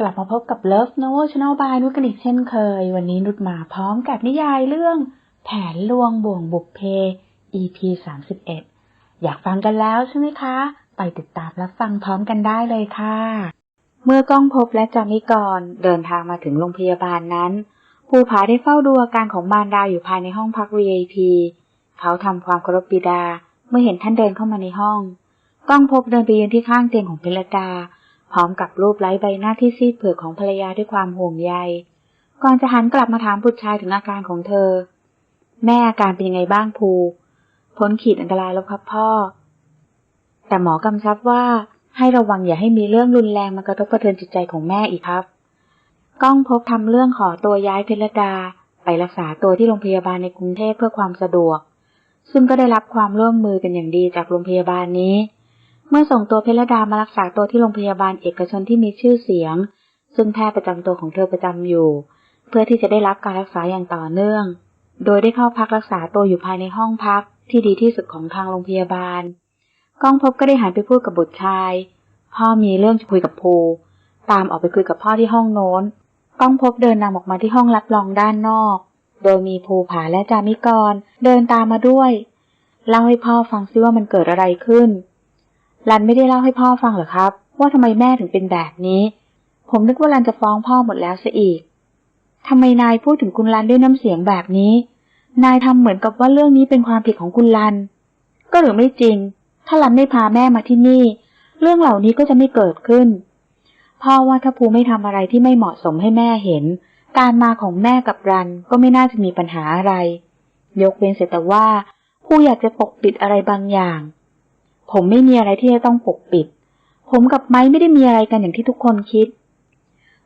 กลับมาพบกับ Love Novel Channel by นุชกันอีกเช่นเคย วันนี้นุชมาพร้อมกับนิยายเรื่องแผนลวงบ่วงบุกเพ EP 31 อยากฟังกันแล้วใช่ไหมคะ ไปติดตามรับฟังพร้อมกันได้เลยค่ะ เมื่อก้องพบและจามิกรเดินทางมาถึงโรงพยาบาลนั้น ภูผาได้เฝ้าดูอาการของมารดาอยู่ภายในห้องพัก VIP เขาทำความเคารพบิดาเมื่อเห็นท่านเดินเข้ามาในห้อง ก้องพบเดินไปยืนที่ข้างเตียงของเพลดา พร้อมกับรูปไล้ใบหน้าที่ซีดเผือกของภรรยาด้วยความห่วงใย ก่อนจะหันกลับมาถามบุตรชายถึงอาการของเธอ แม่อาการเป็นยังไงบ้างภูพ้นขีดอันตรายแล้วครับพ่อ แต่หมอกำชับว่าให้ระวังอย่าให้มีเรื่องรุนแรงมากระทบกระเทือนจิตใจของแม่อีกครับ ก้องพบทำเรื่องขอตัวย้ายเพลดา ไปรักษาตัวที่โรงพยาบาลในกรุงเทพเพื่อความสะดวก ซึ่งก็ได้รับความร่วมมือเป็นอย่างดีจากโรงพยาบาลนี้ มื่อส่งตัวเพลดามารักษาตัวที่โรงพยาบาลเอกชนที่มีชื่อเสียง ซึ่งแพทย์ประจำตัวของเธอประจำอยู่ เพื่อที่จะได้รับการรักษาอย่างต่อเนื่อง โดยได้เข้าพักรักษาตัวอยู่ภายในห้องพักที่ดีที่สุดของทางโรงพยาบาล ก้องพบก็ได้หันไปพูดกับบุตรชาย พ่อมีเรื่องจะคุยกับภูตามออกไปคุยกับพ่อที่ห้องโน้น ก้องพบเดินนำออกมาที่ห้องรับรองด้านนอก โดยมีภูผาและจามิกร เดินตามมาด้วย เล่าให้พ่อฟังซิว่ามันเกิดอะไรขึ้น รันไม่ได้เล่าให้พ่อฟังเหรอครับ ว่าทำไมแม่ถึงเป็นแบบนี้ ผมนึกว่ารันจะฟ้องพ่อหมดแล้วซะอีกทำไมนายพูดถึงคุณรันด้วยน้ำเสียงแบบนี้ นายทำเหมือนกับว่าเรื่องนี้เป็นความผิดของคุณรัน ก็หรือไม่จริง ถ้ารันไม่พาแม่มาที่นี่ เรื่องเหล่านี้ก็จะไม่เกิดขึ้น พ่อว่าถ้าภูไม่ทำอะไรที่ไม่เหมาะสมให้แม่เห็น การมาของแม่กับรันก็ไม่น่าจะมีปัญหาอะไร ยกเว้นเสียแต่ว่าผู้อยากจะปกปิดอะไรบางอย่าง ผมไม่มีอะไรที่จะต้องปกปิด ผมกับไม้ไม่ได้มีอะไรกันอย่างที่ทุกคนคิด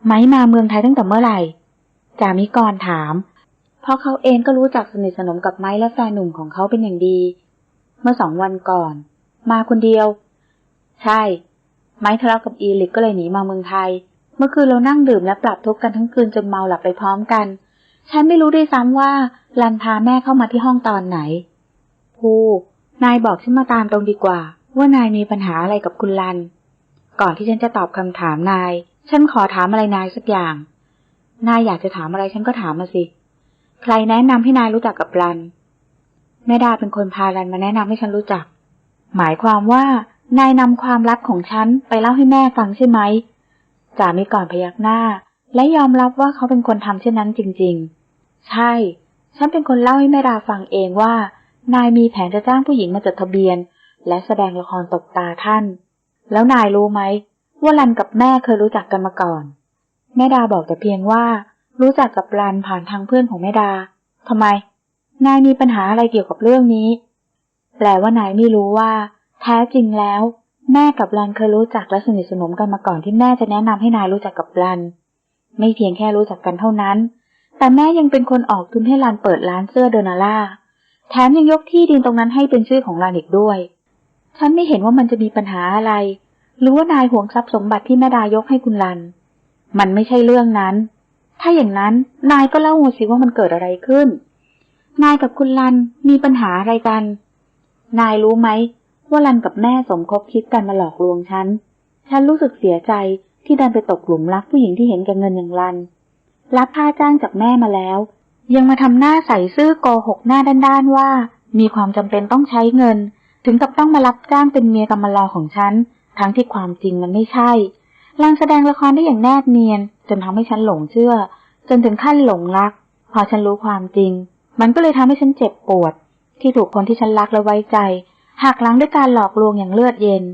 ไม้มาเมืองไทยตั้งแต่เมื่อไหร่จามิกรถาม เพราะเขาเองก็รู้จักสนิทสนมกับไม้และแฟนหนุ่มของเขาเป็นอย่างดี เมื่อสองวันก่อน มาคนเดียว ใช่ ไม้ทะเลาะกับอีลิกก็เลยหนีมาเมืองไทย เมื่อคืนเรานั่งดื่มและปรับทุกข์กันทั้งคืนจนเมาหลับไปพร้อมกัน ฉันไม่รู้ด้วยซ้ำว่าลันพาแม่เข้ามาที่ห้องตอนไหนภู นายบอกฉันมาตามตรงดีกว่า ว่านายมีปัญหาอะไรกับคุณลัน ก่อนที่ฉันจะตอบคำถามนาย ฉันขอถามอะไรนายสักอย่าง นายอยากจะถามอะไรฉันก็ถามมาสิ ใครแนะนำให้นายรู้จักกับรัน แม่ดาเป็นคนพารันมาแนะนำให้ฉันรู้จัก หมายความว่านายนำความลับของฉันไปเล่าให้แม่ฟังใช่ไหมจ่ามีก่อนพยักหน้า และยอมรับว่าเขาเป็นคนทำเช่นนั้นจริง ๆ ใช่ ฉันเป็นคนเล่าให้แม่ดาฟังเองว่า นายมีแผนจะจ้างผู้หญิงมาจดทะเบียน และแสดงละครตบตาท่าน แล้วนายรู้ไหมว่ารันกับแม่เคยรู้จักกันมาก่อน แม่ดาบอกแต่เพียงว่า รู้จักกับรันผ่านทางเพื่อนของแม่ดาทำไม นายมีปัญหาอะไรเกี่ยวกับเรื่องนี้ แปลว่านายไม่รู้ว่า แท้จริงแล้ว แม่กับรันเคยรู้จักและสนิทสนมกันมาก่อนที่แม่จะแนะนำให้นายรู้จักกับรัน ไม่เพียงแค่รู้จักกันเท่านั้น แต่แม่ยังเป็นคนออกทุนให้รันเปิดร้านเสื้อโดนาล่า แถมยังยกที่ดินตรงนั้นให้เป็นชื่อของรันอีกด้วย ฉันไม่เห็นว่ามันจะมีปัญหาอะไร หรือว่านายห่วงทรัพย์สมบัติที่แม่ดายกให้คุณรัน มันไม่ใช่เรื่องนั้น ถ้าอย่างนั้นนายก็เล่ามาสิว่ามันเกิดอะไรขึ้น นายกับคุณรันมีปัญหาอะไรกัน นายรู้ไหมว่ารันกับแม่สมคบคิดกันมาหลอกลวงฉัน ฉันรู้สึกเสียใจที่ดันไปตกหลุมรักผู้หญิงที่เห็นแก่เงินอย่างรัน รับค่าจ้างจากแม่มาแล้ว ยังมาทำหน้าใส่ซื่อโกหกหน้าด้านๆว่า มีความจำเป็นต้องใช้เงิน ถึงกับต้องมารับจ้างเป็นเมียกำมะลอของฉัน ทั้งที่ความจริงมันไม่ใช่รันแสดงละครได้อย่างแนบเนียน จนทำให้ฉันหลงเชื่อ จนถึงขั้นหลงรัก พอฉันรู้ความจริง มันก็เลยทำให้ฉันเจ็บปวด ที่ถูกคนที่ฉันรักและไว้ใจหักหลังด้วยการหลอกลวงอย่างเลือดเย็น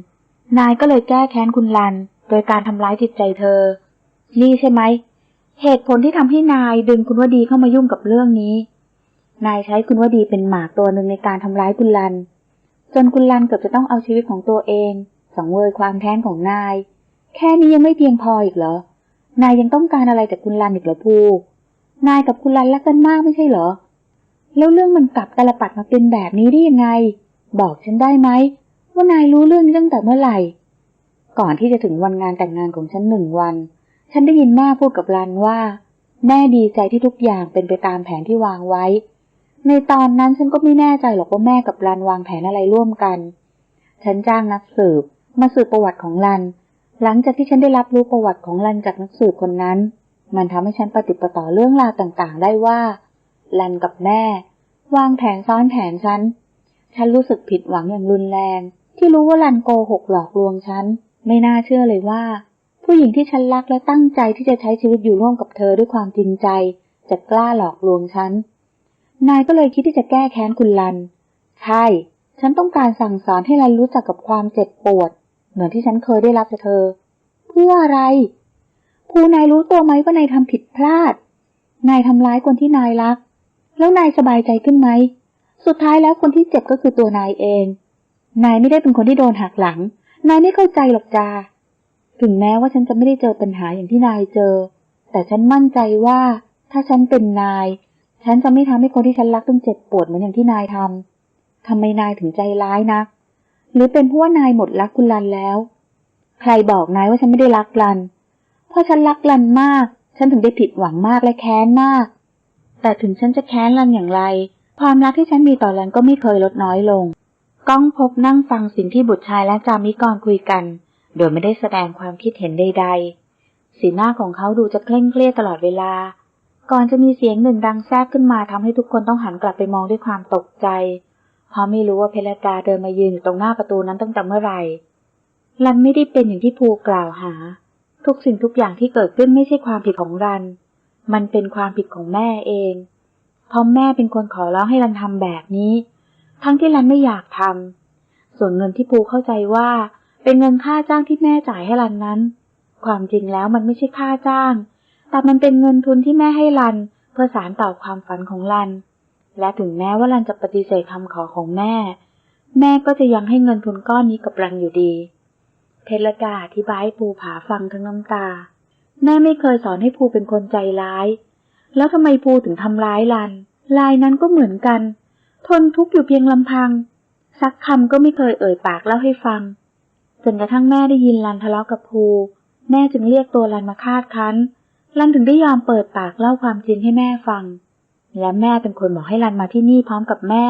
นายก็เลยแก้แค้นคุณลัน โดยการทำร้ายจิตใจเธอ นี่ใช่ไหม เหตุผลที่ทำให้นายดึงคุณวดีเข้ามายุ่งกับเรื่องนี้ นายใช้คุณวดีเป็นหมากตัวหนึ่งในการทำร้ายคุณลัน จนคุณลันเกือบจะต้องเอาชีวิตของตัวเองสังเวยความแค้นของนาย แค่นี้ยังไม่เพียงพออีกเหรอ นายยังต้องการอะไรจากคุณลันอีกเหรอภูนายกับคุณลันรักกันมากไม่ใช่เหรอ แล้วเรื่องมันกลับตลปัดมาเป็นแบบนี้ได้ยังไง บอกฉันได้ไหมว่านายรู้เรื่องนี้ตั้งแต่เมื่อไหร่ ก่อนที่จะถึงวันงานแต่งงานของฉันหนึ่งวัน ฉันได้ยินแม่พูดกับรันว่า แม่ดีใจที่ทุกอย่างเป็นไปตามแผนที่วางไว้ ในตอนนั้นฉันก็ไม่แน่ใจหรอกว่าแม่กับรันวางแผนอะไรร่วมกัน ฉันจ้างนักสืบ มาสืบประวัติของรัน หลังจากที่ฉันได้รับรู้ประวัติของลันจากนักสืบคนนั้น มันทำให้ฉันปฏิประต่อเรื่องราวต่างๆ ได้ว่าลันกับแม่ วางแผนซ้อนแผนฉัน ฉันรู้สึกผิดหวังอย่างรุนแรง ที่รู้ว่าลันโกหกหลอกลวงฉัน ไม่น่าเชื่อเลยว่า ผู้หญิงที่ฉันรักและตั้งใจที่จะใช้ชีวิตอยู่ร่วมกับเธอด้วยความจริงใจ จะกล้าหลอกลวงฉัน นายก็เลยคิดที่จะแก้แค้นคุณลัน ใช่ ฉันต้องการสั่งสอนให้ลันรู้จักกับความเจ็บปวด เหมือนที่ฉันเคยได้รับจากเธอ เพื่ออะไร ภูนายรู้ตัวไหมว่านายทำผิดพลาด นายทำร้ายคนที่นายรัก แล้วนายสบายใจขึ้นไหม สุดท้ายแล้วคนที่เจ็บก็คือตัวนายเอง นายไม่ได้เป็นคนที่โดนหักหลัง นายไม่เข้าใจหรอกจ้า ถึงแม้ว่าฉันจะไม่ได้เจอปัญหาอย่างที่นายเจอ แต่ฉันมั่นใจว่าถ้าฉันเป็นนาย ฉันจะไม่ทำให้คนที่ฉันรักต้องเจ็บปวดเหมือนอย่างที่นายทำทำไมนายถึงใจร้ายนัก หรือเป็นเพราะว่านายหมดรักคุณลันแล้ว ใครบอกนายว่าฉันไม่ได้รักลัน เพราะฉันรักลันมาก ฉันถึงได้ผิดหวังมากและแค้นมาก แต่ถึงฉันจะแค้นลันอย่างไร ความรักที่ฉันมีต่อลันก็ไม่เคยลดน้อยลง ก้องพบนั่งฟังสิ่งที่บุตรชายและจามิกรคุยกัน โดยไม่ได้แสดงความคิดเห็นใดๆ สีหน้าของเขาดูจะเคร่งเครียดตลอดเวลา ก่อนจะมีเสียงหนึ่งดังแทรกขึ้นมาทำให้ทุกคนต้องหันกลับไปมองด้วยความตกใจ เพราะไม่รู้ว่าเพลดาเดินมายืนอยู่ตรงหน้าประตูนั้นตั้งแต่เมื่อไหร่รันไม่ได้เป็นอย่างที่ภูกล่าวหา ทุกสิ่งทุกอย่างที่เกิดขึ้นไม่ใช่ความผิดของรัน มันเป็นความผิดของแม่เองเพราะแม่เป็นคนขอร้องให้รันทำแบบนี้ ทั้งที่รันไม่อยากทำส่วนเงินที่ภูเข้าใจว่า เป็นเงินค่าจ้างที่แม่จ่ายให้รันนั้น ความจริงแล้วมันไม่ใช่ค่าจ้าง แต่มันเป็นเงินทุนที่แม่ให้รัน เพื่อสารต่อความฝันของรัน และถึงแม้ว่ารันจะปฏิเสธคำขอของแม่ แม่ก็จะยังให้เงินทุนก้อนนี้กับรันอยู่ดี เพชรดาอธิบายให้ภูผาฟังทั้งน้ำตา แม่ไม่เคยสอนให้ภูเป็นคนใจร้าย แล้วทำไมภูถึงทำร้ายรัน ลายนั้นก็เหมือนกัน ทนทุกข์อยู่เพียงลำพัง สักคำก็ไม่เคยเอ่ยปากเล่าให้ฟัง จนกระทั่งแม่ได้ยินรันทะเลาะกับภูแม่จึงเรียกตัวรันมาคาดคั้นรันถึงได้ยอมเปิดปากเล่าความจริงให้แม่ฟัง และแม่เป็นคนบอกให้รันมาที่นี่พร้อมกับแม่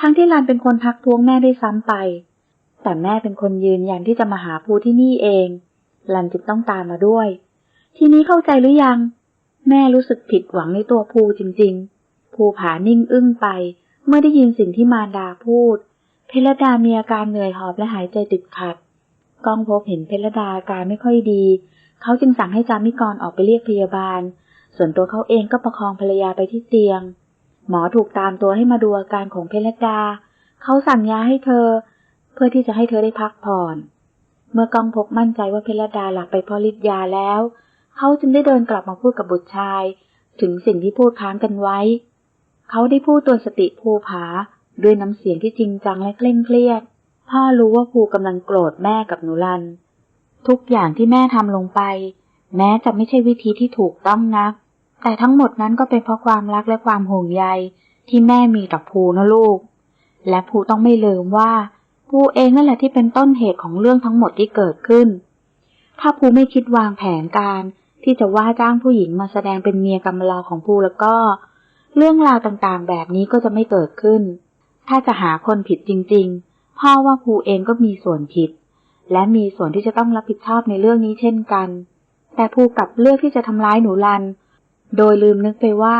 ทั้งที่รันเป็นคนทักท้วงแม่ได้วยซ้ำไป แต่แม่เป็นคนยืนยันที่จะมาหาภูที่นี่เองรันจึงต้องตามมาด้วย ทีนี้เข้าใจหรือยัง แม่รู้สึกผิดหวังในตัวภูจริง ๆ ภูผานิ่งอึ้งไป เมื่อได้ยินสิ่งที่มารดาพูด เพลดามีอาการเหนื่อยหอบและหายใจติดขัด ก้องพบเห็นเพลดาอาการไม่ค่อยดี เขาจึงสั่งให้จามิกรออกไปเรียกพยาบาล ส่วนตัวเขาเองก็ประคองภรรยาไปที่เตียง หมอถูกตามตัวให้มาดูอาการของเพลดา เขาสั่งยาให้เธอ เพื่อที่จะให้เธอได้พักผ่อน เมื่อกองพบมั่นใจว่าเพลดาหลับไปเพราะฤทธิ์ยาแล้ว เขาจึงได้เดินกลับมาพูดกับบุตรชาย ถึงสิ่งที่พูดค้างกันไว้ เขาได้พูดตือนสติภูผาด้วยน้ำเสียงที่จริงจังและเคร่งเครียด พ่อรู้ว่าภูกำลังโกรธแม่กับหนูรัน ทุกอย่างที่แม่ทำลงไป แม้จะไม่ใช่วิธีที่ถูกต้องนัก แต่ทั้งหมดนั้นก็เป็นเพราะความรักและความห่วงใยที่แม่มีต่อภูนะลูก และภูต้องไม่ลืมว่าภูเองนั่นแหละที่เป็นต้นเหตุของเรื่องทั้งหมดที่เกิดขึ้น ถ้าภูไม่คิดวางแผนการที่จะว่าจ้างผู้หญิงมาแสดงเป็นเมียกำลอของภูแล้วก็ เรื่องราวต่างๆ แบบนี้ก็จะไม่เกิดขึ้น ถ้าจะหาคนผิดจริง ๆ พ่อว่าภูเองก็มีส่วนผิด และมีส่วนที่จะต้องรับผิดชอบในเรื่องนี้เช่นกัน แต่ภูกลับเลือกที่จะทำร้ายหนูรัน โดยลืมนึกไปว่า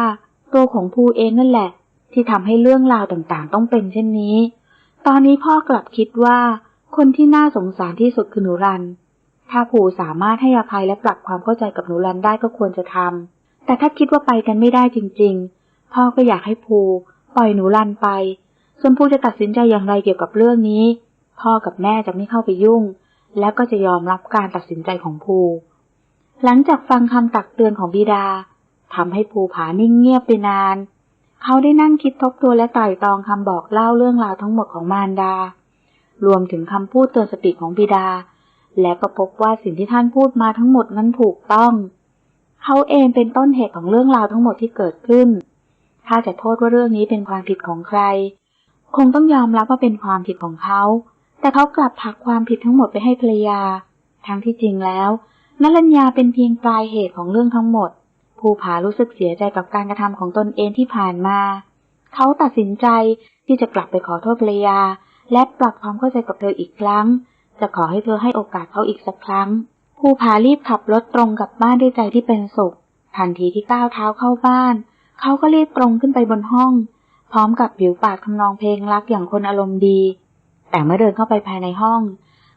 ตัวของภูเองนั่นแหละ ที่ทำให้เรื่องราวต่างๆ ต้องเป็นเช่นนี้ ตอนนี้พ่อกลับคิดว่าคนที่น่าสงสารที่สุดคือหนูรัน ถ้าภูสามารถให้อภัยและปรับความเข้าใจกับหนูรันได้ก็ควรจะทำแต่ถ้าคิดว่าไปกันไม่ได้จริง ๆ พ่อก็อยากให้ภูปล่อยหนูรันไป ส่วนภูจะตัดสินใจอย่างไรเกี่ยวกับเรื่องนี้ พ่อกับแม่จะไม่เข้าไปยุ่ง และก็จะยอมรับการตัดสินใจของภูหลังจากฟังคำตักเตือนของบิดาทำให้ภูผานิ่งเงียบไปนาน เขาได้นั่งคิดทบทวนและไต่ตองคำบอกเล่าเรื่องราวทั้งหมดของมารดา รวมถึงคำพูดเตือนสติของบิดา และก็พบว่าสิ่งที่ท่านพูดมาทั้งหมดนั้นถูกต้อง เขาเองเป็นต้นเหตุของเรื่องราวทั้งหมดที่เกิดขึ้น ถ้าจะโทษว่าเรื่องนี้เป็นความผิดของใคร คงต้องยอมรับว่าเป็นความผิดของเขา แต่เขากลับผลักความผิดทั้งหมดไปให้ภรรยา ทั้งที่จริงแล้วนรัญญาเป็นเพียงปลายเหตุของเรื่องทั้งหมด ภูผารู้สึกเสียใจกับการกระทำของตนเองที่ผ่านมา เขาตัดสินใจที่จะกลับไปขอโทษภรรยา และปรับความเข้าใจกับเธออีกครั้ง จะขอให้เธอให้โอกาสเขาอีกสักครั้ง ภูผารีบขับรถตรงกลับบ้านด้วยใจที่เป็นสุข ทันทีที่ก้าวเท้าเข้าบ้าน เขาก็รีบตรงขึ้นไปบนห้อง พร้อมกับผิวปากทำนองเพลงรักอย่างคนอารมณ์ดี แต่เมื่อเดินเข้าไปภายในห้อง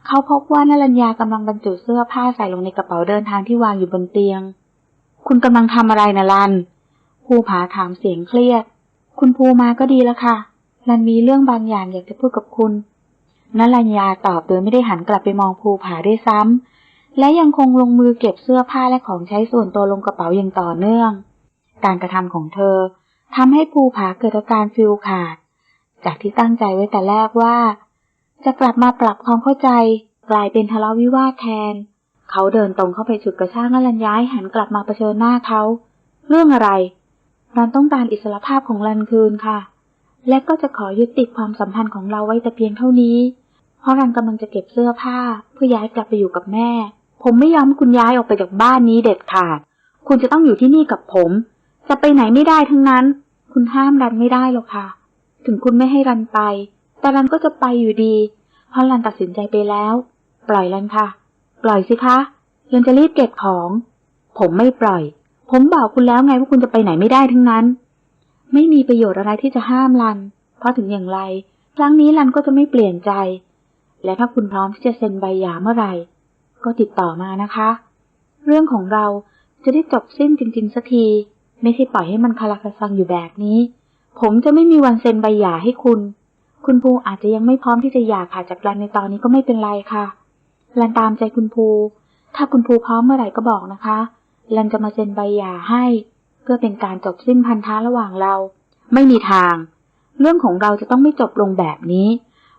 เขาพบว่านรัญญากำลังบรรจุเสื้อผ้าใส่ลงในกระเป๋าเดินทางที่วางอยู่บนเตียง คุณกำลังทำอะไรนะลันภูผาถามเสียงเครียด คุณภูมาก็ดีแล้วค่ะลันมีเรื่องบางอย่างอยากจะพูดกับคุณนรัญญาตอบโดยไม่ได้หันกลับไปมองภูผาด้วยซ้ำ และยังคงลงมือเก็บเสื้อผ้าและของใช้ส่วนตัวลงกระเป๋าอย่างต่อเนื่อง การกระทำของเธอ ทำให้ภูผาเกิดอาการฟิลขาด จากที่ตั้งใจไว้แต่แรกว่า จะกลับมาปรับความเข้าใจ กลายเป็นทะเลาะวิวาทแทน เขาเดินตรงเข้าไปฉุดกระชากนรัญญาให้หันกลับมาเผชิญหน้าเขา เรื่องอะไรรันต้องการอิสรภาพของรันคืนค่ะ และก็จะขอยุติความสัมพันธ์ของเราไว้แต่เพียงเท่านี้ เพราะรันกำลังจะเก็บเสื้อผ้า เพื่อย้ายกลับไปอยู่กับแม่ ผมไม่ยอมคุณย้ายออกไปจากบ้านนี้เด็ดขาด คุณจะต้องอยู่ที่นี่กับผม จะไปไหนไม่ได้ทั้งนั้น คุณห้ามรันไม่ได้หรอกค่ะ ถึงคุณไม่ให้รันไป แต่รันก็จะไปอยู่ดี เพราะรันตัดสินใจไปแล้ว ปล่อยรันค่ะ ปล่อยสิคะรันจะรีบเก็บของ ผมไม่ปล่อย ผมบอกคุณแล้วไงว่าคุณจะไปไหนไม่ได้ทั้งนั้น ไม่มีประโยชน์อะไรที่จะห้ามรัน เพราะถึงอย่างไร ครั้งนี้รันก็จะไม่เปลี่ยนใจ และถ้าคุณพร้อมที่จะเซ็นใบหย่าเมื่อไหร่ ก็ติดต่อมานะคะ เรื่องของเราจะได้จบสิ้นจริงๆสักที ไม่ใช่ปล่อยให้มันคาราคาซังอยู่แบบนี้ ผมจะไม่มีวันเซ็นใบหย่าให้คุณ คุณภูอาจจะยังไม่พร้อมที่จะหย่าขาดจากรันในตอนนี้ก็ไม่เป็นไรค่ะ รันตามใจคุณภู ถ้าคุณภูพร้อมเมื่อไหร่ก็บอกนะคะ รันจะมาเซ็นใบหย่าให้ เพื่อเป็นการจบสิ้นพันธะระหว่างเรา ไม่มีทาง เรื่องของเราจะต้องไม่จบลงแบบนี้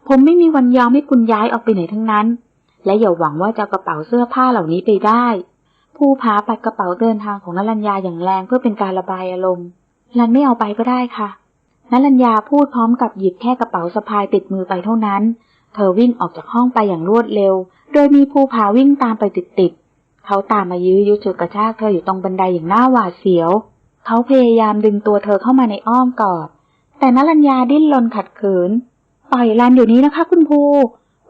ผมไม่มีวันยอมให้คุณย้ายออกไปไหนทั้งนั้น และอย่าหวังว่าจะกระเป๋าเสื้อผ้าเหล่านี้ไปได้ ภูผาปัดกระเป๋าเดินทางของนรัญญาอย่างแรงเพื่อเป็นการระบายอารมณ์ รันไม่เอาไปก็ได้ค่ะนรัญญาพูดพร้อมกับหยิบแค่กระเป๋าสะพายติดมือไปเท่านั้น เธอวิ่งออกจากห้องไปอย่างรวดเร็ว โดยมีภูผาวิ่งตามไปติดๆ เขาตามมายื้อยุดฉุดกระชากเธออยู่ตรงบันไดอย่างหน้าหวาดเสียว เขาพยายามดึงตัวเธอเข้ามาในอ้อมกอด แต่นรัญญาดิ้นรนขัดขืน ปล่อยรันเดี๋ยวนี้นะคะ คุณภู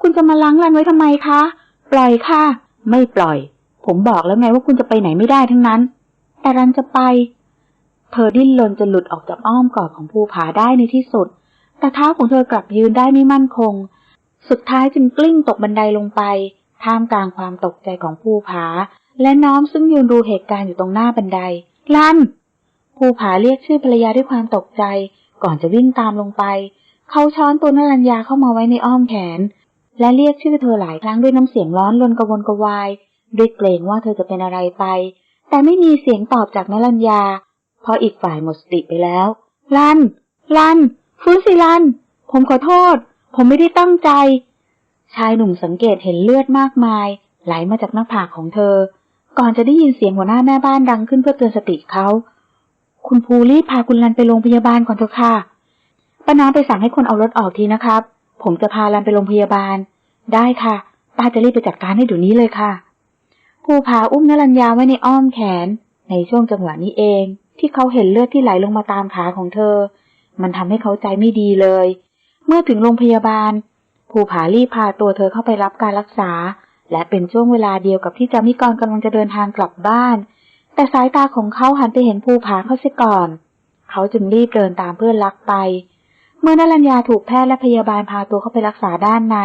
คุณจะมาล้างรันไว้ทำไมคะ ปล่อยค่ะ ไม่ปล่อย ผมบอกแล้วไงว่าคุณจะไปไหนไม่ได้ทั้งนั้น แต่รันจะไป เธอดิ้นรนจนหลุดออกจากอ้อมกอดของภูผาได้ในที่สุด แต่เท้าของเธอกลับยืนได้ไม่มั่นคง สุดท้ายจึงกลิ้งตกบันไดลงไป ท่ามกลางความตกใจของภูผา และน้อมซึ่งยืนดูเหตุการณ์อยู่ตรงหน้าบันไดลัน ภูผาเรียกชื่อภรรยาด้วยความตกใจ ก่อนจะวิ่งตามลงไป เขาช้อนตัวนรัญญาเข้ามาไว้ในอ้อมแขน และเรียกชื่อเธอหลายครั้งด้วยน้ำเสียงร้อนรนกระวนกระวาย ด้วยเกรงว่าเธอจะเป็นอะไรไป แต่ไม่มีเสียงตอบจากนรัญญา เพราะอีกฝ่ายหมดสติไปแล้ว ลัน ลัน ฟื้นสิลัน ผมขอโทษ ผมไม่ได้ตั้งใจ ชายหนุ่มสังเกตเห็นเลือดมากมาย ไหลมาจากหน้าผากของเธอ ก่อนจะได้ยินเสียงหัวหน้าแม่บ้านดังขึ้นเพื่อเตือนสติเขา คุณภูรีพาคุณลันไปโรงพยาบาลก่อนเถอะค่ะป้าน้องไปสั่งให้คนเอารถออกทีนะครับ ผมจะพาลันไปโรงพยาบาล ได้ค่ะ ป้าจะรีบไปจัดการให้เดี๋ยวนี้เลยค่ะ ภูผาอุ้มนรัญญาไว้ในอ้อมแขน ในช่วงจังหวะนี้เอง ที่เขาเห็นเลือดที่ไหลลงมาตามขาของเธอ มันทำให้เขาใจไม่ดีเลย เมื่อถึงโรงพยาบาล ภูผารีพาตัวเธอเข้าไปรับการรักษา และเป็นช่วงเวลาเดียวกับที่จามิกรกำลังจะเดินทางกลับบ้าน แต่สายตาของเขาหันไปเห็นภูผาเขาเสียก่อน เขาจึงรีบเดินตามเพื่อนรักไป เมื่อนรัญญาถูกแพทย์และพยาบาลพาตัวเข้าไปรักษาด้านใน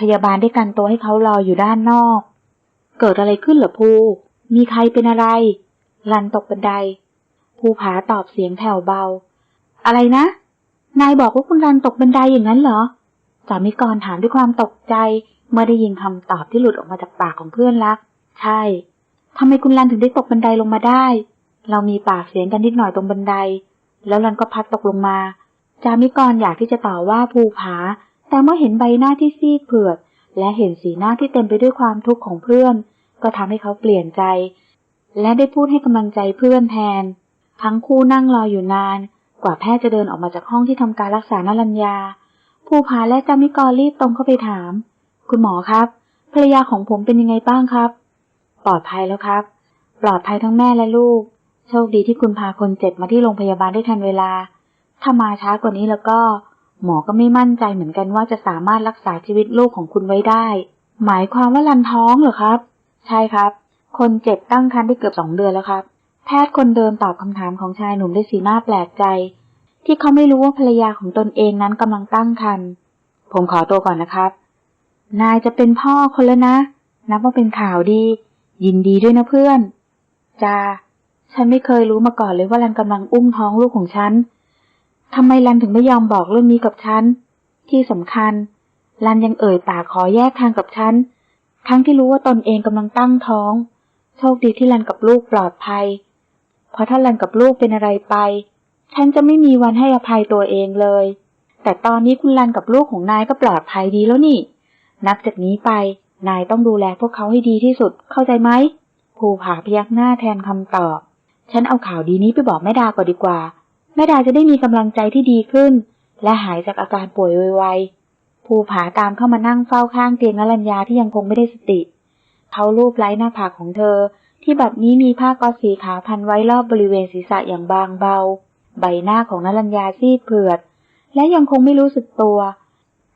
พยาบาลได้กันตัวให้เขารออยู่ด้านนอก เกิดอะไรขึ้นเหรอภูมีใครเป็นอะไรรันตกบันได ภูผาตอบเสียงแผ่วเบา อะไรนะ นายบอกว่าคุณรันตกบันไดอย่างนั้นเหรอสามิกรถามด้วยความตกใจ เมื่อได้ยินคำตอบที่หลุดออกมาจากปากของเพื่อนรัก ใช่ทำไมคุณรันถึงได้ตกบันไดลงมาได้ เรามีปากเสียงกันนิดหน่อยตรงบันได แล้วรันก็พัดตกลงมา จามิกรอยากที่จะต่อว่าภูผา แต่เมื่อเห็นใบหน้าที่ซีดเผือด และเห็นสีหน้าที่เต็มไปด้วยความทุกข์ของเพื่อน ก็ทำให้เขาเปลี่ยนใจ และได้พูดให้กำลังใจเพื่อนแทน ทั้งคู่นั่งรออยู่นาน กว่าแพทย์จะเดินออกมาจากห้องที่ทำการรักษานรัญญา ภูผาและจามิกรรีบตรงเข้าไปถาม คุณหมอครับ ภรรยาของผมเป็นยังไงบ้างครับ ปลอดภัยแล้วครับ ปลอดภัยทั้งแม่และลูก โชคดีที่คุณพาคนเจ็บมาที่โรงพยาบาลได้ทันเวลา ถ้ามาช้ากว่านี้แล้วก็ หมอก็ไม่มั่นใจเหมือนกันว่าจะสามารถรักษาชีวิตลูกของคุณไว้ได้ หมายความว่ารันท้องเหรอครับ ใช่ครับ คนเจ็บตั้งครรภ์ได้เกือบสองเดือนแล้วครับ แพทย์คนเดิมตอบคำถามของชายหนุ่มด้วยสีหน้าแปลกใจ ที่เขาไม่รู้ว่าภรรยาของตนเองนั้นกำลังตั้งครรภ์ผมขอตัวก่อนนะครับ นายจะเป็นพ่อคนแล้วนะ นับว่าเป็นข่าวดี ยินดีด้วยนะเพื่อน จ้า ฉันไม่เคยรู้มาก่อนเลยว่ารันกำลังอุ้มท้องลูกของฉัน ทำไมรันถึงไม่ยอมบอกเรื่องนี้กับฉัน ที่สำคัญรันยังเอ่ยปากขอแยกทางกับฉัน ทั้งที่รู้ว่าตนเองกำลังตั้งท้อง โชคดีที่รันกับลูกปลอดภัย เพราะถ้ารันกับลูกเป็นอะไรไป ฉันจะไม่มีวันให้อภัยตัวเองเลย แต่ตอนนี้คุณรันกับลูกของนายก็ปลอดภัยดีแล้วนี่ นับจากนี้ไป นายต้องดูแลพวกเขาให้ดีที่สุด เข้าใจไหม ภูผาพยักหน้าแทนคำตอบ ฉันเอาข่าวดีนี้ไปบอกแม่ดาก่อนดีกว่า แม่ดาจะได้มีกำลังใจที่ดีขึ้น และหายจากอาการป่วยไวๆ ภูผาตามเข้ามานั่งเฝ้าข้างเตียงนรัญญาที่ยังคงไม่ได้สติ เขาลูบไล้หน้าผากของเธอ ที่แบบนี้มีผ้าก๊อซสีขาวพันไว้รอบบริเวณศีรษะอย่างบางเบา ใบหน้าของนรัญญาซีดเผือด และยังคงไม่รู้สึกตัว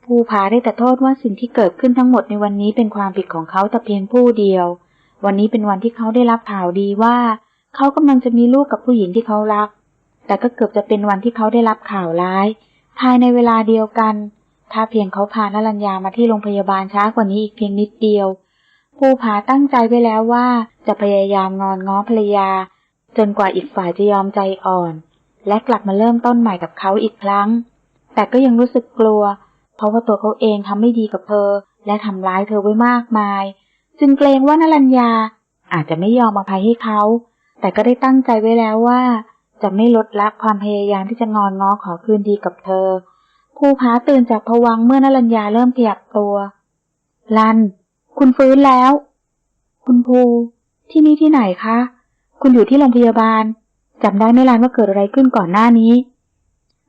ภูผาได้แต่โทษว่าสิ่งที่เกิดขึ้นทั้งหมดในวันนี้เป็นความผิดของเขาแต่เพียงผู้เดียว วันนี้เป็นวันที่เขาได้รับข่าวดีว่า เขากำลังจะมีลูกกับผู้หญิงที่เขารัก แต่ก็เกือบจะเป็นวันที่เขาได้รับข่าวร้าย ภายในเวลาเดียวกัน ถ้าเพียงเขาพานรัญญามาที่โรงพยาบาลช้ากว่านี้อีกเพียงนิดเดียว ภูผาตั้งใจไว้แล้วว่าจะพยายามงอนง้อภรรยา จนกว่าอีกฝ่ายจะยอมใจอ่อน และกลับมาเริ่มต้นใหม่กับเขาอีกครั้ง แต่ก็ยังรู้สึกกลัว เพราะว่าตัวเขาเองทำไม่ดีกับเธอ และทำร้ายเธอไว้มากมาย จึงเกรงว่านรัญญาอาจจะไม่ยอมอภัยให้เขา แต่ก็ได้ตั้งใจไว้แล้วว่า จะไม่ลดละความพยายามที่จะงอนง้อขอคืนดีกับเธอ ภูผาตื่นจากผวังเมื่อนรัญญาเริ่มขยับตัว ลัน คุณฟื้นแล้ว คุณภู ที่นี่ที่ไหนคะ คุณอยู่ที่โรงพยาบาลจำได้ไหมลันว่าเกิดอะไรขึ้นก่อนหน้านี้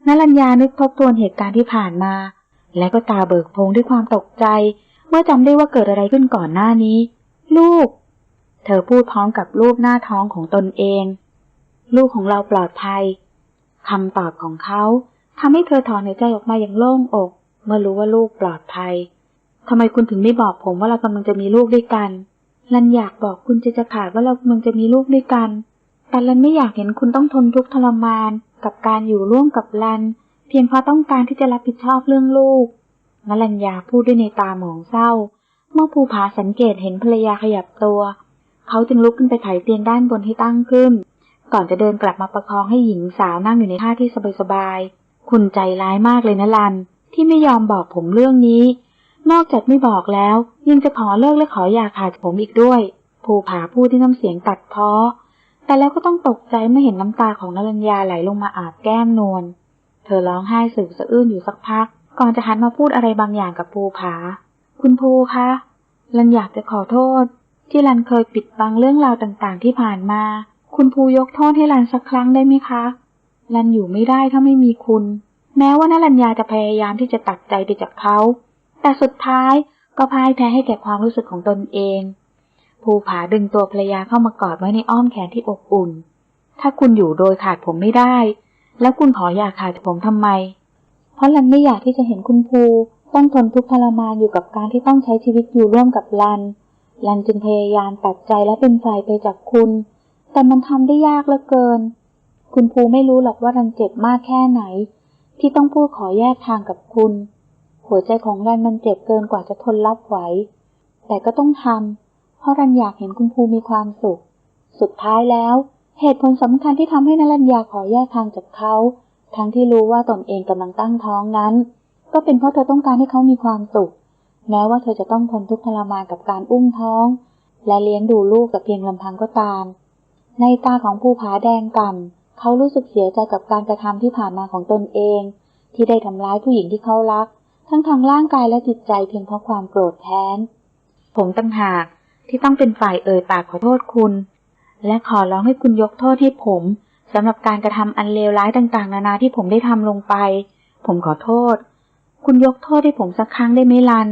นรัญญานึกทบทวนเหตุการณ์ที่ผ่านมา และก็ตาเบิกโพงด้วยความตกใจ เมื่อจำได้ว่าเกิดอะไรขึ้นก่อนหน้านี้ ลูก เธอพูดพร้อมกับรูปหน้าท้องของตนเอง ลูกของเราปลอดภัยคำตอบของเขาทำให้เธอถอนหายใจออกมาอย่างโล่งอก เมื่อรู้ว่าลูกปลอดภัยทำไมคุณถึงไม่บอกผมว่าเรากำลังจะมีลูกด้วยกัน ลันอยากบอกคุณจะจะขาดว่าเรากำลังจะมีลูกด้วยกัน แต่ลันไม่อยากเห็นคุณต้องทนทุกข์ทรมาน กับการอยู่ร่วมกับลัน เพียงเพราะต้องการที่จะรับผิดชอบเรื่องลูกนลัญญาพูดด้วยในตาหมองเศร้า เมื่อภูผาสังเกตเห็นภรรยาขยับตัว เขาจึงลุกขึ้นไปไถเตียงด้านบนให้ตั้งขึ้น ก่อนจะเดินกลับมาประคองให้หญิงสาวนั่งอยู่ในท่าที่สบายๆ คุณใจร้ายมากเลยนะลัน ที่ไม่ยอมบอกผมเรื่องนี้ นอกจากไม่บอกแล้ว ยังจะขอเลิกและขออย่าขาดผมอีกด้วย ภูผาพูดที่น้ำเสียงตัดพ้อแต่แล้วก็ต้องตกใจเมื่อเห็นน้ำตาของนรัญญาไหลลงมาอาบแก้มนวล เธอร้องไห้สึกสะอื้นอยู่สักพัก ก่อนจะหันมาพูดอะไรบางอย่างกับภูผา คุณภูคะ รันอยากจะขอโทษ ที่รันเคยปิดบังเรื่องราวต่างๆ ที่ผ่านมา คุณภูยกโทษให้รันสักครั้งได้ไหมคะรันอยู่ไม่ได้ถ้าไม่มีคุณ แม้ว่านรัญญาจะพยายามที่จะตัดใจไปจากเขา แต่สุดท้ายก็พ่ายแพ้ให้แก่ความรู้สึกของตนเอง ภูผาดึงตัวภรรยาเข้ามากอดไว้ในอ้อมแขนที่อบอุ่น ถ้าคุณอยู่โดยขาดผมไม่ได้ แล้วคุณขออยากขาดผมทำไม เพราะลันไม่อยากที่จะเห็นคุณภูต้องทนทุกข์ทรมานอยู่กับการที่ต้องใช้ชีวิตอยู่ร่วมกับลัน ลันจึงพยายามตัดใจและเป็นฝ่ายไปจากคุณ แต่มันทำได้ยากเหลือเกิน คุณภูไม่รู้หรอกว่ารันเจ็บมากแค่ไหน ที่ต้องพูดขอแยกทางกับคุณ หัวใจของรันมันเจ็บเกินกว่าจะทนรับไหว แต่ก็ต้องทำเพราะรันอยากเห็นคุณภูมีความสุข สุดท้ายแล้ว เหตุผลสำคัญที่ทำให้นรัญญาขอแยกทางจากเขา ทั้งที่รู้ว่าตนเองกำลังตั้งท้องนั้น ก็เป็นเพราะเธอต้องการให้เขามีความสุข แม้ว่าเธอจะต้องทนทุกข์ทรมานกับการอุ้มท้อง และเลี้ยงดูลูกแต่เพียงลำพังก็ตาม ในตาของภูผาแดงก่ำเขารู้สึกเสียใจกับการกระทำที่ผ่านมาของตนเอง ที่ได้ทำร้ายผู้หญิงที่เขารัก ทั้งทางร่างกายและจิตใจเพียงเพราะความโกรธแค้น ผมตั้งหากที่ต้องเป็นฝ่ายเอ่ยปากขอโทษคุณ และขอร้องให้คุณยกโทษให้ผมสำหรับการกระทำอันเลวร้ายต่างๆ นานาที่ผมได้ทำลงไป ผมขอโทษ คุณยกโทษให้ผมสักครั้งได้ไหมลัน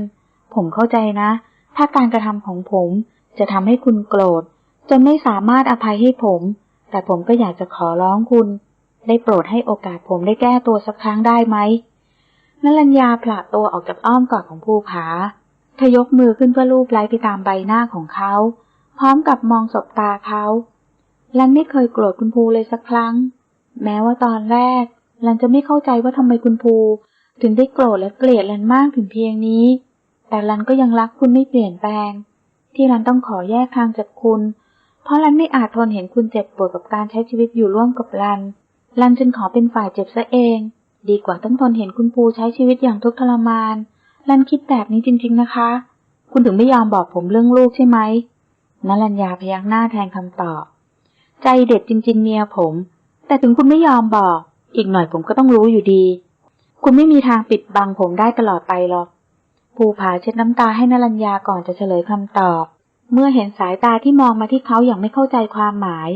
ผมเข้าใจนะ ถ้าการกระทำของผมจะทำให้คุณโกรธ จนไม่สามารถอภัยให้ผม แต่ผมก็อยากจะขอร้องคุณ ได้โปรดให้โอกาสผมได้แก้ตัวสักครั้งได้ไหมนลัญญาผละตัวออกจากอ้อมกอดของภูผาเธอยกมือขึ้นเพื่อลูบไล้ไปตามใบหน้าของเขา พร้อมกับมองสบตาเขาลันไม่เคยโกรธคุณภูเลยสักครั้ง แม้ว่าตอนแรกลันจะไม่เข้าใจว่าทำไมคุณภู ถึงได้โกรธและเกลียดลันมากถึงเพียงนี้ แต่ลันก็ยังรักคุณไม่เปลี่ยนแปลง ที่ลันต้องขอแยกทางจากคุณเเพราะลันไม่อาจทนเห็นคุณเจ็บปวดกับการใช้ชีวิตอยู่ร่วมกับลันลันจึงขอเป็นฝ่ายเจ็บซะเอง ดีกว่าต้องทนเห็นคุณภูใช้ชีวิตอย่างทุกข์ทรมานลันคิดแบบนี้จริง ๆนะคะ คุณถึงไม่ยอมบอกผมเรื่องลูกใช่ไหมนลัญญาพยักหน้าแทนคำตอบ ใจเด็ดจริง ๆ เมียผม แต่ถึงคุณไม่ยอมบอก อีกหน่อยผมก็ต้องรู้อยู่ดี คุณไม่มีทางปิดบังผมได้ตลอดไปหรอก ภูผาเช็ดน้ำตาให้นลัญญาก่อนจะเฉลยคำตอบ เมื่อเห็นสายตาที่มองมาที่เขาอย่างไม่เข้าใจความหมาย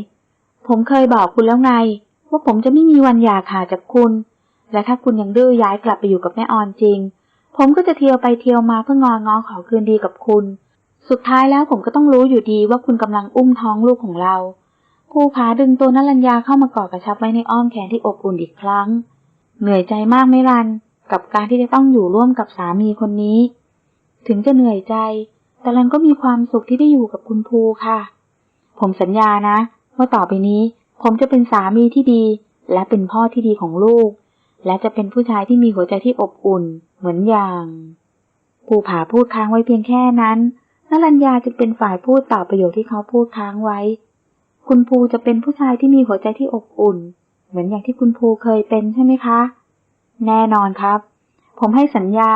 ผมเคยบอกคุณแล้วไง ว่าผมจะไม่มีวันหย่าขาดจากคุณ และถ้าคุณยังดื้อย้ายกลับไปอยู่กับแม่ออนจริง ผมก็จะเที่ยวไปเที่ยวมาเพื่องอนง้อขอคืนดีกับคุณ สุดท้ายแล้วผมก็ต้องรู้อยู่ดีว่าคุณกำลังอุ้มท้องลูกของเราภูผาดึงตัวนลัญญาเข้ามากอดกระชับไว้ในอ้อมแขนที่อบอุ่นอีกครั้ง เหนื่อยใจมากไหมรัน กับการที่จะต้องอยู่ร่วมกับสามีคนนี้ ถึงจะเหนื่อยใจ แต่รันก็มีความสุขที่ได้อยู่กับคุณภูค่ะ ผมสัญญานะ ว่าต่อไปนี้ ผมจะเป็นสามีที่ดี และเป็นพ่อที่ดีของลูก และจะเป็นผู้ชายที่มีหัวใจที่อบอุ่น เหมือนอย่างภูผาพูดค้างไว้เพียงแค่นั้นนลัญญาจึงเป็นฝ่ายพูดต่อประโยคที่เขาพูดค้างไว้ คุณภูจะเป็นผู้ชายที่มีหัวใจที่อบอุ่น เหมือนอย่างที่คุณภูเคยเป็นใช่ไหมคะ แน่นอนครับ ผมให้สัญญา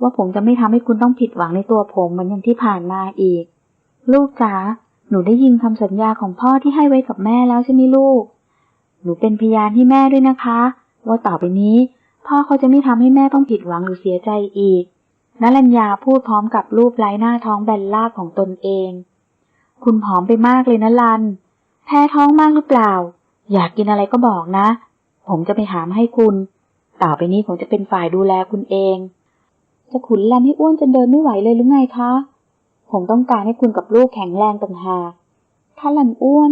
ว่าผมจะไม่ทำให้คุณต้องผิดหวังในตัวผมเหมือนอย่างที่ผ่านมาอีก ลูกจ๋าหนูได้ยินคำสัญญาของพ่อที่ให้ไว้กับแม่แล้วใช่ไหมลูก หนูเป็นพยานให้แม่ด้วยนะคะ ว่าต่อไปนี้ พ่อเขาจะไม่ทำให้แม่ต้องผิดหวังหรือเสียใจอีกนลัญญาพูดพร้อมกับรูปไล้หน้าท้องแบนลาบของตนเอง คุณผอมไปมากเลยนะลัน แพ้ท้องมากหรือเปล่า อยากกินอะไรก็บอกนะ ผมจะไปหามาให้คุณ ต่อไปนี้ผมจะเป็นฝ่ายดูแลคุณเอง จะขุนแลนให้อ้วนจนเดินไม่ไหวเลยหรือไงคะ ผมต้องการให้คุณกับลูกแข็งแรงต่างหากถ้าลันอ้วน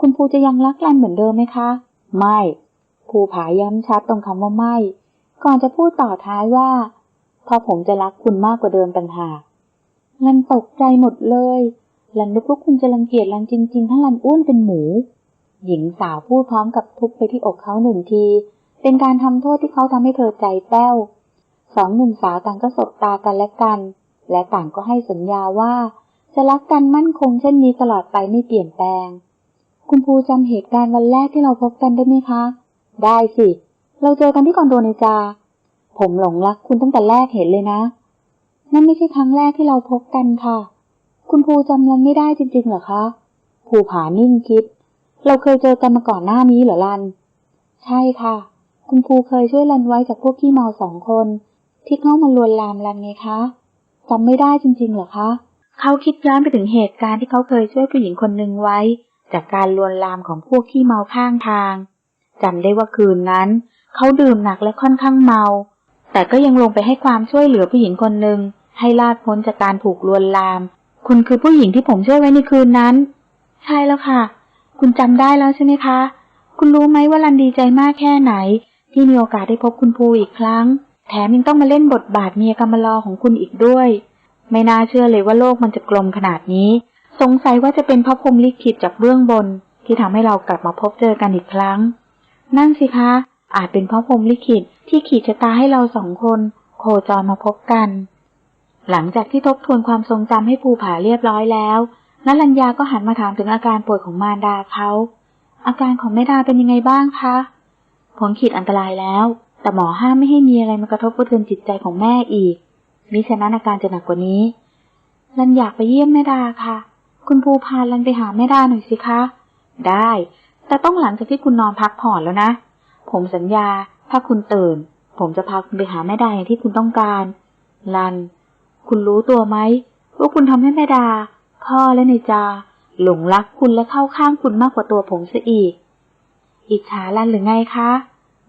คุณภูจะยังรักลันเหมือนเดิมไหมคะ ไม่ภูผาย้ำชัดตรงคำว่าไม่ ก่อนจะพูดต่อท้ายว่าพราะผมจะรักคุณมากกว่าเดิมต่างหากลันตกใจหมดเลยลันนึกว่าคุณจะรังเกียจลันจริง ๆ ถ้าลันอ้วนเป็นหมู หญิงสาวพูดพร้อมกับทุบไปที่อกเขาหนึ่งที เป็นการทำโทษที่เขาทำให้เธอใจแป้ว สองหนุ่มสาวต่างก็สบตากันและกัน และต่างก็ให้สัญญาว่า จะรักกันมั่นคงเช่นนี้ตลอดไปไม่เปลี่ยนแปลง คุณภูจำเหตุการณ์วันแรกที่เราพบกันได้ไหมคะ ได้สิ เราเจอกันที่คอนโดในจา ผมหลงรักคุณตั้งแต่แรกเห็นเลยนะ นั่นไม่ใช่ครั้งแรกที่เราพบกันค่ะ คุณภูจำรันไม่ได้จริงๆเหรอคะภูผานิ่งคิด เราเคยเจอกันมาก่อนหน้านี้เหรอลัน ใช่ค่ะ คุณภูเคยช่วยรันไว้จากพวกขี้เมาสองคน ที่เข้ามาลวนลามรันไงคะจำไม่ได้จริงๆเหรอคะ เขาคิดย้อนไปถึงเหตุการณ์ที่เขาเคยช่วยผู้หญิงคนหนึ่งไว้ จากการลวนลามของพวกขี้เมาข้างทางจำได้ว่าคืนนั้น เขาดื่มหนักและค่อนข้างเมา แต่ก็ยังลงไปให้ความช่วยเหลือผู้หญิงคนหนึ่งให้ลาดพ้นจากการถูกลวนลาม คุณคือผู้หญิงที่ผมช่วยไว้ในคืนนั้น ใช่แล้วค่ะ คุณจำได้แล้วใช่ไหมคะ คุณรู้ไหมว่ารันดีใจมากแค่ไหน ที่มีโอกาสได้พบคุณภูอีกครั้ง แถมยังต้องมาเล่นบทบาทเมียกำมลอของคุณอีกด้วย ไม่น่าเชื่อเลยว่าโลกมันจะกลมขนาดนี้ สงสัยว่าจะเป็นพระพรหมลิขิตจากเบื้องบน ที่ทำให้เรากลับมาพบเจอกันอีกครั้ง นั่นสิคะ อาจเป็นเพราะพรหมลิขิตที่ขีดชะตาให้เราสองคน โคจรมาพบกัน หลังจากที่ทบทวนความทรงจำให้ภูผาเรียบร้อยแล้วนัลัญญาก็หันมาถามถึงอาการป่วยของมารดาเขาอาการของแม่ดาเป็นยังไงบ้างคะ ผลขีดอันตรายแล้ว แต่หมอห้ามไม่ให้มีอะไรมากระทบกระเทือนจิตใจของแม่อีก มิฉะนั้นอาการจะหนักกว่านี้ลันอยากไปเยี่ยมแม่ดาค่ะ คุณภูพาลันไปหาแม่ดาหน่อยสิคะ ได้ แต่ต้องหลังจากที่คุณนอนพักผ่อนแล้วนะ ผมสัญญา ถ้าคุณตื่น ผมจะพาคุณไปหาแม่ดาอย่างที่คุณต้องการ ลัน คุณรู้ตัวไหมว่าคุณทำให้แม่ดา พ่อและในจา หลงรักคุณและเข้าข้างคุณมากกว่าตัวผมเสียอีก อิจฉาลันหรือไงคะ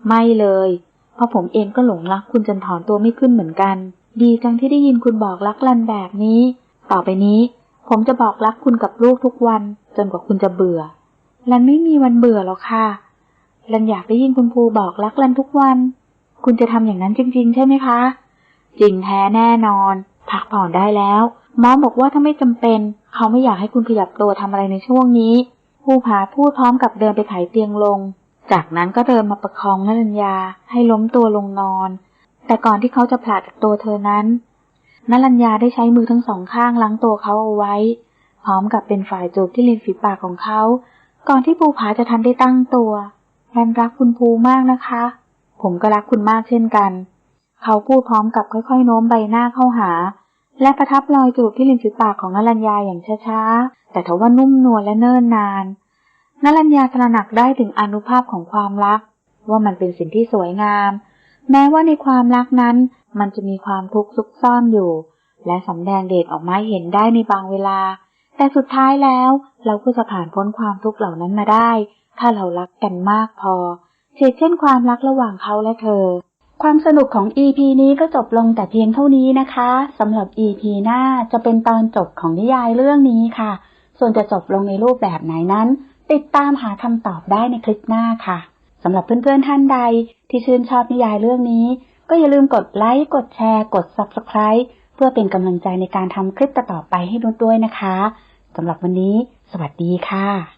ไม่เลย เพราะผมเองก็หลงรักคุณจนถอนตัวไม่ขึ้นเหมือนกัน ดีจังที่ได้ยินคุณบอกรักลันแบบนี้ ต่อไปนี้ ผมจะบอกรักคุณกับลูกทุกวัน จนกว่าคุณจะเบื่อลันไม่มีวันเบื่อหรอกค่ะลันอยากได้ยินคุณภูบอกรักลันทุกวัน คุณจะทำอย่างนั้นจริง ๆ ใช่ไหมคะ จริงแท้แน่นอน พักผ่อนได้แล้วหมอบอกว่าถ้าไม่จำเป็น เขาไม่อยากให้คุณขยับตัวทำอะไรในช่วงนี้ผู้ผาพูดพร้อมกับเดินไปไขเตียงลง จากนั้นก็เดินมาประคองนรัญญาให้ล้มตัวลงนอน แต่ก่อนที่เขาจะผลาดจากตัวเธอนั้นนรัญญาได้ใช้มือทั้งสองข้างล้างตัวเขาเอาไว้ พร้อมกับเป็นฝ่ายจูบที่ริมฝีปากของเขา ก่อนที่ภูผาจะทันได้ตั้งตัวแพนรักคุณภูมากนะคะ ผมก็รักคุณมากเช่นกัน เขาพูดพร้อมกับค่อยๆโน้มใบหน้าเข้าหา และประทับรอยจูบที่ริมฝีปากของนรัญญาอย่างช้าๆ แต่ทว่านุ่มนวลและเนิ่นนาน นรัญญาตระหนักได้ถึงอนุภาพของความรัก ว่ามันเป็นสิ่งที่สวยงาม แม้ว่าในความรักนั้น มันจะมีความทุกข์ซุกซ่อนอยู่ และสำแดงเดชออกมาเห็นได้ในบางเวลา แต่สุดท้ายแล้วเราก็จะผ่านพ้นความทุกข์เหล่านั้นมาได้ ถ้าเรารักกันมากพอเช่นเช่นความรักระหว่างเขาและเธอ ความสนุกของ EP นี้ก็จบลงแต่เพียงเท่านี้นะคะสำหรับ EP หน้าจะเป็นตอนจบของนิยายเรื่องนี้ค่ะ ส่วนจะจบลงในรูปแบบไหนนั้น ติดตามหาคำตอบได้ในคลิปหน้าค่ะสำหรับเพื่อนๆท่านใดที่ชื่นชอบนิยายเรื่องนี้ ก็อย่าลืมกดไลค์ กดแชร์ กด Subscribe เพื่อเป็นกำลังใจในการทำคลิปต่อๆไปให้นุชด้วยนะคะสำหรับวันนี้ สวัสดีค่ะ